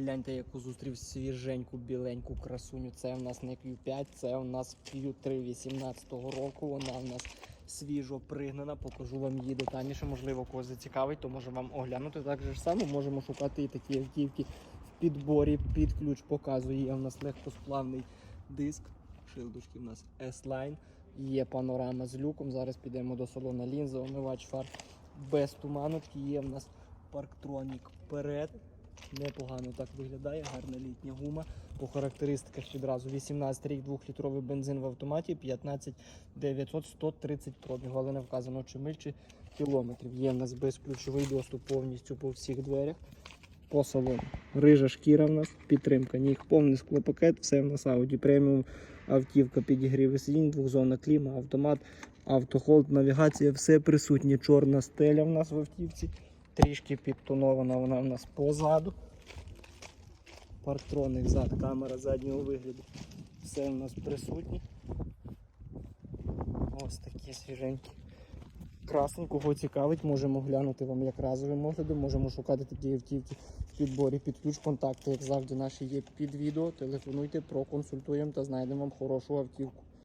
Гляньте, яку зустрів свіженьку, біленьку красуню. Це в нас не Q5, це у нас Q3 18 року. Вона в нас свіжо пригнана. Покажу вам її детальніше. Можливо, когось зацікавить, то може вам оглянути. Так же само можемо шукати і такі автівки в підборі. Під ключ показує. Є у нас легкосплавний диск. Шилдочки у нас S-Line. Є панорама з люком. Зараз підемо до салона лінза, омивач фар без туманочки. Є в нас парктронік вперед. Непогано так виглядає, гарна літня гума. По характеристиках відразу 18 рік, 2-літровий бензин в автоматі, 15 900, 130 пробігу, але не вказано чи миль, чи кілометрів. Є в нас безключовий доступ повністю по всіх дверях. По салону. Рижа шкіра в нас, підтримка ніг, повний склопакет, все в нас Audi преміум, автівка, підігрів сидінь, двохзонна кліма, автомат, автохолд, навігація, все присутнє. Чорна стеля в нас в автівці трішки підтонована вона в нас позаду. Парктроник зад, камера заднього вигляду. Все в нас присутнє. Ось такі свіженькі. Красний, кого цікавить, можемо глянути вам як разовим оглядом, можемо шукати такі автівки в підборі під ключ. Контакти, як завжди, наші є під відео. Телефонуйте, проконсультуємо та знайдемо вам хорошу автівку.